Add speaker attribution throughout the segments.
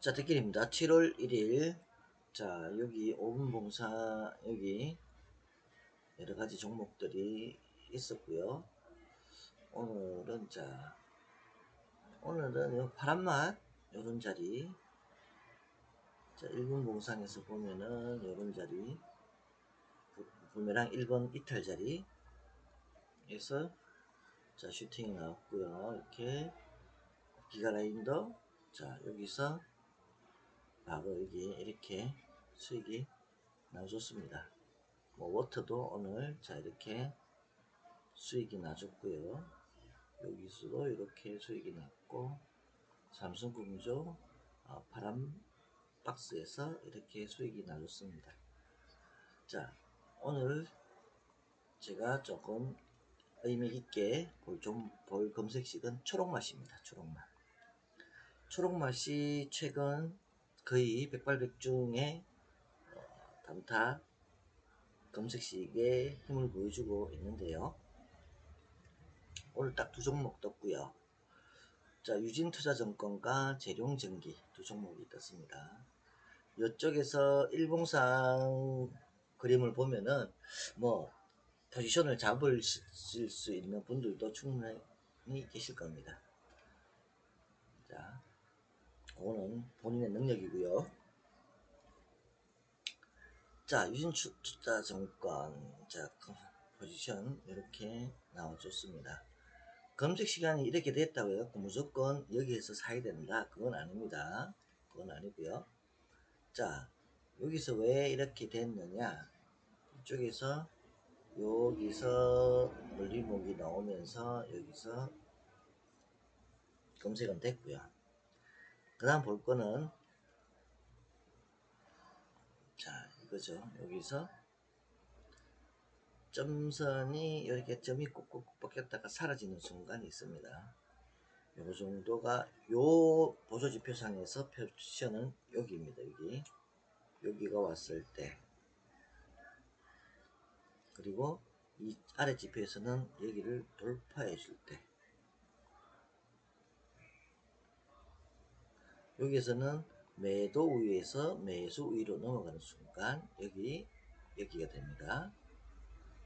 Speaker 1: 자, 대길입니다. 7월 1일. 자, 여기 5분 봉사, 여기 여러 가지 종목들이 있었고요. 오늘은, 자, 오늘은 요 파란맛, 요런 자리. 자, 1분 봉상에서 보면은 요런 자리. 부- 부메랑 1번 이탈 자리. 에서, 자, 슈팅이 나왔고요. 이렇게. 기가 라인도, 자, 여기서 바로 여기 이렇게 수익이 나와줬습니다. 뭐 워터도 오늘 자 이렇게 수익이 나줬고요. 여기서도 이렇게 수익이 났고 삼성금조 어, 파란 박스에서 이렇게 수익이 나줬습니다. 자 오늘 제가 조금 의미 있게 볼, 좀, 볼 검색식은 초록맛입니다. 초록맛. 초록맛이 최근 거의 백발백중의 어, 단타 검색식에 힘을 보여주고 있는데요. 오늘 딱 두 종목 떴고요. 자, 유진투자증권과 재룡전기 두 종목이 떴습니다. 이쪽에서 일봉상 그림을 보면은 뭐 포지션을 잡을 수 있는 분들도 충분히 계실 겁니다. 자, 그거는 본인의 능력이고요. 자, 유진투자증권 자그 포지션 이렇게 나와줬습니다. 검색 시간이 이렇게 됐다고 해갖고 무조건 여기에서 사야 된다. 그건 아닙니다. 그건 아니고요. 자, 여기서 왜 이렇게 됐느냐? 이쪽에서 여기서 물리목이 나오면서 여기서 검색은 됐고요. 그 다음 볼 거는 자 이거죠. 여기서 점선이 이렇게 점이 꾹꾹 벗겼다가 사라지는 순간이 있습니다. 요 정도가 요 보조지표상에서 표시는 여기입니다. 여기 여기가 왔을 때 그리고 이 아래 지표에서는 여기를 돌파해 줄 때 여기에서는 매도 우위에서 매수 우위로 넘어가는 순간 여기 여기가 됩니다.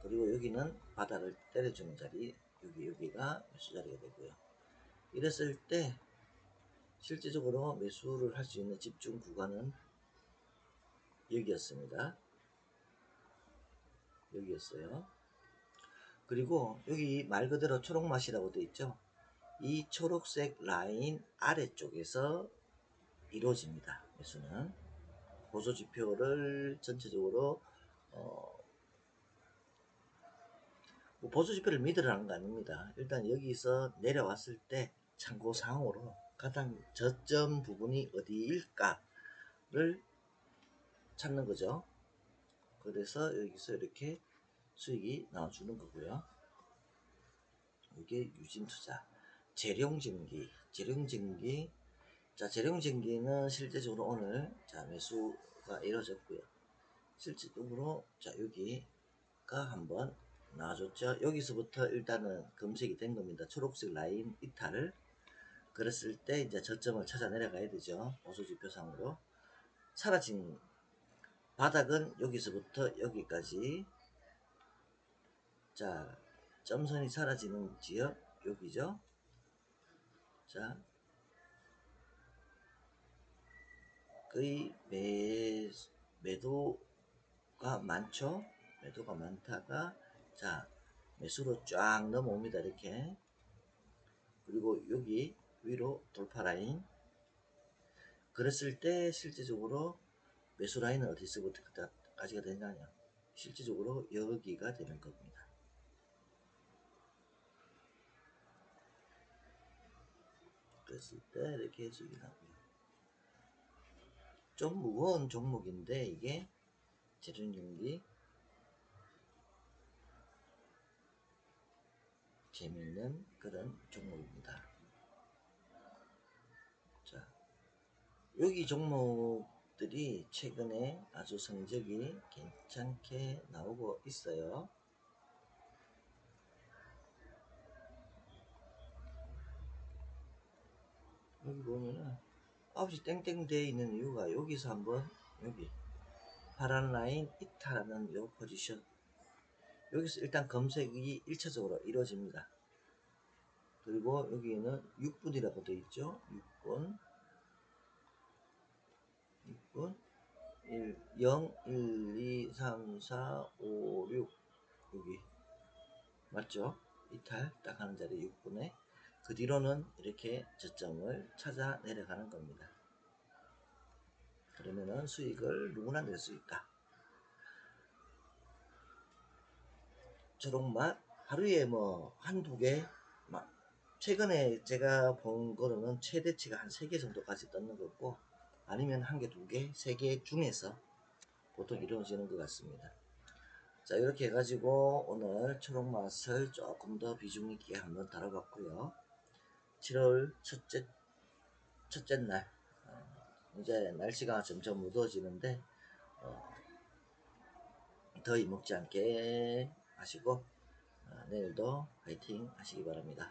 Speaker 1: 그리고 여기는 바닥을 때려주는 자리 여기 여기가 매수 자리가 되고요. 이랬을 때 실제적으로 매수를 할 수 있는 집중 구간은 여기였습니다. 여기였어요. 그리고 여기 말 그대로 초록맛이라고 되어 있죠. 이 초록색 라인 아래쪽에서 이루어집니다. 매수는 보조 지표를 전체적으로 어, 뭐 보조 지표를 믿으라는 거 아닙니다. 일단 여기서 내려왔을 때 참고 상으로 가장 저점 부분이 어디일까를 찾는 거죠. 그래서 여기서 이렇게 수익이 나와주는 거고요. 이게 유진투자, 재룡증기, 재룡증기 자, 재룡전기는 실제적으로 오늘 자 매수가 이루어졌고요. 실제적으로 자 여기가 한번 나와줬죠. 여기서부터 일단은 검색이 된 겁니다. 초록색 라인 이탈을 그랬을 때 이제 저점을 찾아 내려가야 되죠. 보수지표상으로 사라진 바닥은 여기서부터 여기까지 자 점선이 사라지는 지역 여기죠. 자 거의 매, 매도가 많죠. 매도가 많다가 자 매수로 쫙 넘어옵니다. 이렇게 그리고 여기 위로 돌파 라인 그랬을 때 실제적으로 매수 라인은 어디서부터 까지가 되냐냐 실제적으로 여기가 되는 겁니다. 그랬을 때 이렇게 해석이 나고요. 좀 무거운 종목인데 이게 재련경기 재밌는 그런 종목입니다. 자, 여기 종목들이 최근에 아주 성적이 괜찮게 나오고 있어요. 여기 보면은 9시 땡땡 돼 있는 이유가 여기서 한번 여기 파란 라인 이탈하는 요 포지션 여기서 일단 검색이 1차적으로 이루어집니다. 그리고 여기에는 6분이라고 되어 있죠. 6분 6분 1, 0, 1, 2, 3, 4, 5, 6 여기 맞죠? 이탈 딱 하는 자리 6분에 그 뒤로는 이렇게 저점을 찾아 내려가는 겁니다. 그러면은 수익을 누구나 낼 수 있다. 초록맛 하루에 뭐 한두 개, 막 최근에 제가 본 거로는 최대치가 한 세 개 정도까지 떴는 것 같고 아니면 한 개, 두 개, 세 개 중에서 보통 이루어지는 것 같습니다. 자 이렇게 해가지고 오늘 초록맛을 조금 더 비중 있게 한번 다뤄봤고요. 7월 첫째 첫째 날 어, 이제 날씨가 점점 무더워지는데 어, 더위 먹지 않게 하시고 어, 내일도 화이팅 하시기 바랍니다.